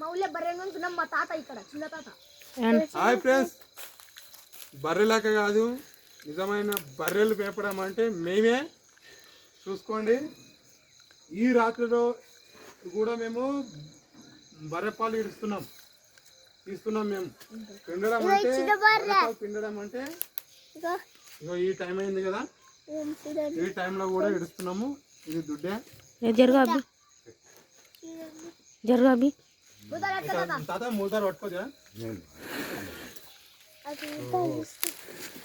మా ఊళ్ళో బర్రె కొనుక్కున్నాం మా తాత ఇక్కడ చిన్న తాత. హాయ్ ఫ్రెండ్స్ బర్రెలాక కాదు నిజమైన బర్రెలు పేపడం అంటే మేమే. చూసుకోండి. ఈ రాత్రిలో కూడా మేము బర్రె పాలు ఇడుస్తున్నాం తీస్తున్నాం మేము. పిండడం అంటే పిండడం అంటే ఇగో ఈ టైం అయింది కదా. ఈ టైంలో కూడా ఇడుస్తున్నాము. ఇది దుడ్డే. दादा मोटर वाटको द्या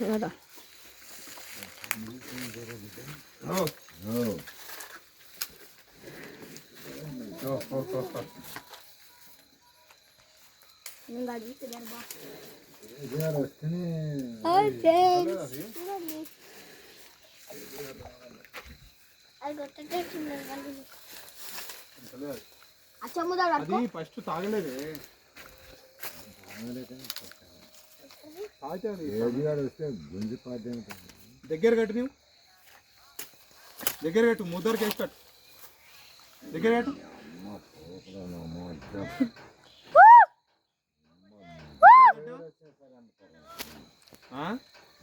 दादा हो हो Hi friends. I got the అది ఫస్ట్ తాగలేదే. వస్తే గుంజి పాటే దగ్గర కట్టు నువ్వు దగ్గర కట్టు ముద్దరికి వేసి కట్టు. దగ్గర కట్టు?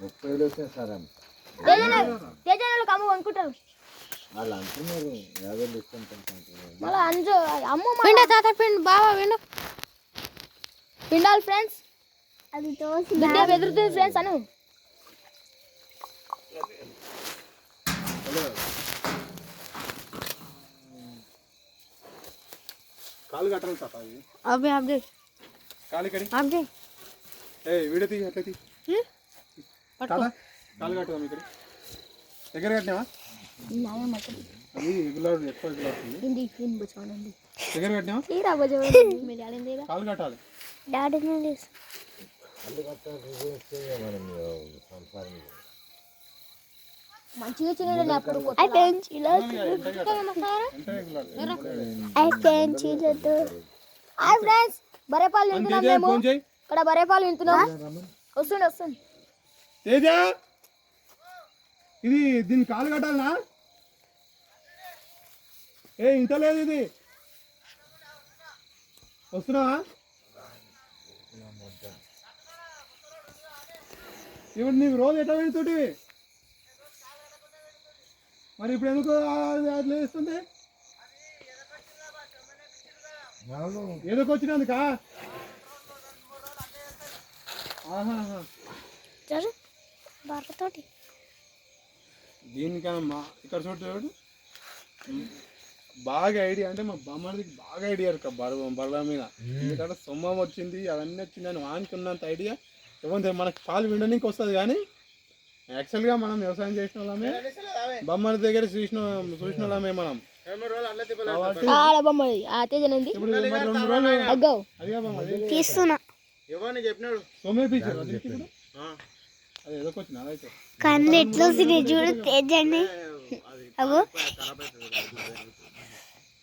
ముప్పై వేలు వచ్చాయి సార్ అమ్మ తేజనాలు కమ్ము కొనుక్కుంటారు. వాళ్ళు అంటున్నారు యాభై ఇస్తాను మళ్ళీ అంజు అమ్మ పిండ తాత పిండు బావా పిండు. పిండాలి ఫ్రెండ్స్ అది తోసి బిడ్డ బెదురుతుంది ఫ్రెండ్స్ అను. కాలు కట్టాలి తాత అబ్బి అబ్బి కాలు కడి. అబ్బి ఏ వీడియో తీ అట్లా తీ తాత కాలు కట్టుదాం ఇక్కడ దగ్గర కట్టినావా? మంచిగా చిన్న అప్పుడు. హాయ్ ఫ్రెండ్స్ బరేపాలు వింటున్నాం మేము. ఇక్కడ బరేపాలు వింటున్నాం వస్తుంది వస్తుంది తేజ! ఇది దీన్ని కాలు కట్టాలనా? ఏ ఇంత లేదు ఇది. వస్తున్నావా ఇప్పుడు నీకు రోజు ఎట్లా వెళ్తుంటే మరి ఇప్పుడు ఎందుకు అట్లా వేస్తుంది ఏదో వచ్చినందుకా దీనికన్నా ఇక్కడ చూడు చూడు ఉమ్, బాగా ఐడియా అంటే మా బామ్మడికి బాగా ఐడియా ఇక బర బర్ల మీద. ఎందుకంటే సొమ్మం వచ్చింది అవన్నీ వచ్చింది అని వానికి ఉన్నంత ఐడియా. ఏమంటే మనకి పాలు వినడానికి వస్తుంది కానీ యాక్చువల్గా మనం వ్యవసాయం చేసిన వాళ్ళమే బొమ్మల దగ్గర చూసిన చూసిన వాళ్ళమే మనం. బొమ్మది ఆ తేజనంది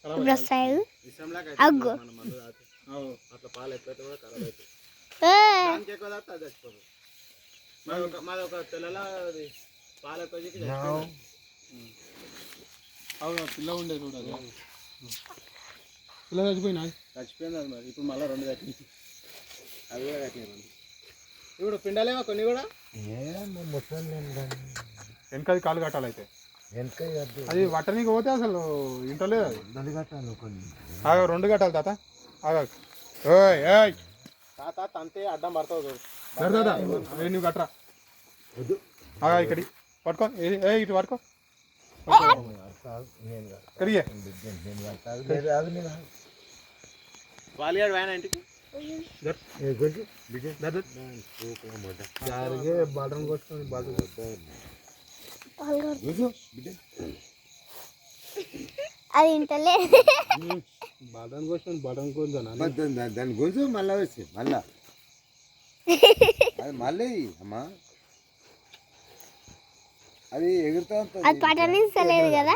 ఇప్పుడు రోజులు అగ్గో. అదిగా బామ్మ, అది. తీస్తున్నా సోమే పీచు అది ఇప్పుడు అది వస్తున్నాయి చూడు తేజండి అగో ఇప్పుడు వస్తాయి అగ్గో అవు. ఏ, అవును పిల్ల ఉండే చూడు అది. పిల్ల చచ్చిపోయినా? చచ్చిపోయింది అది మరి. ఇప్పుడు మళ్ళీ రెండు కట్టింది. అవి కూడా కట్టినాయి ఇప్పుడు పిండాలేమో కొన్ని కూడా? వెనకది కాలు కట్టాలి అయితే. అది వట్టనికి పోతే అసలు ఇంటలేదు అది. కట్టాలి కొన్ని ఆగ రెండు కట్టాలి తాత. ఆగ ఓయ్ ఏయ్ తాత తంతే అడ్డం పడతావు చూడు. సరే తాత. నువ్వు కట్టరా వద్దు. ఆగ ఇక్కడి పట్టుకో. ఏ ఇటు పట్టుకో. నేను వాలియాడు వ్యాన్ ఇంటికి? బటన్ కొట్టుకొని అది ఇంటలే బటన్ కొట్టుకొని బటన్ మరి దాని- గుంజు మళ్ళా వచ్చి మళ్ళా. అది మళ్ళీ అమ్మా. అది ఎగురుతా అది పట్టనిస్తలేదు కదా.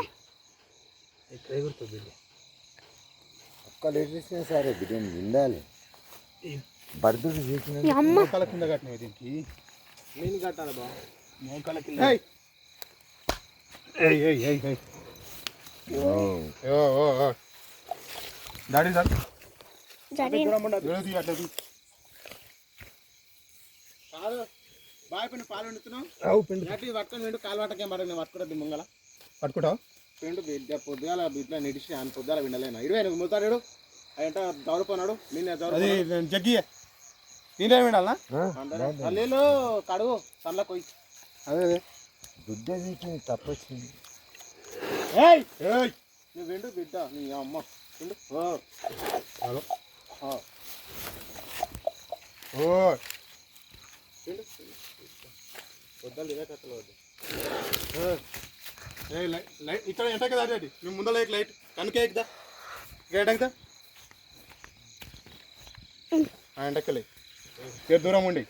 ఒక్క లీటర్ ఇచ్చినా సరే బిడ్డని నిండాలి బర్దుడు చేసిన మోకాల కింద కట్టినవి దీనికి? నేను కట్టాలి బా మోకాల కింద. ఏయ్ ఏయ్ ఏయ్ ఏయ్. ఏయ్ ఓ ఓ ఓ. డాడీ సార్ జరిగి దూరం ఉండదు వీడియో తీ అట్లా తీ. కాదు. బాగా పిండి పాలు వండుతున్నావు? పిండి. పట్టుకొని వెండు కాలు పట్టకేం పడక నేను పట్టుకుంటుంది ముంగల. పట్టుకుంటావు పిండు బిడ్డ పొద్దుగాల ఇట్లా నిడిచి ఆయన పొద్దుగాల వినలేను. ఇరవై నువ్వు ముతాడు అయ్యంట దౌరుకున్నాడు నిన్న దౌరు జగ్గి దీంట్లో వినాలనా? కడుగు. సన్ల కొయ్యి. అదే అదే. దుడ్డ తీసిన తప్పొచ్చింది నువ్వు విండు బిడ్డ నీ అమ్మ హలో ఓ. ఓ విండు లైట్ ఇక్కడ ఎంట కదా అడి నువ్వు ముందర లైట్ లైట్ కనుక ఎక్కుదా గేటంతా ఎంటక్కలే దూరం ఉండి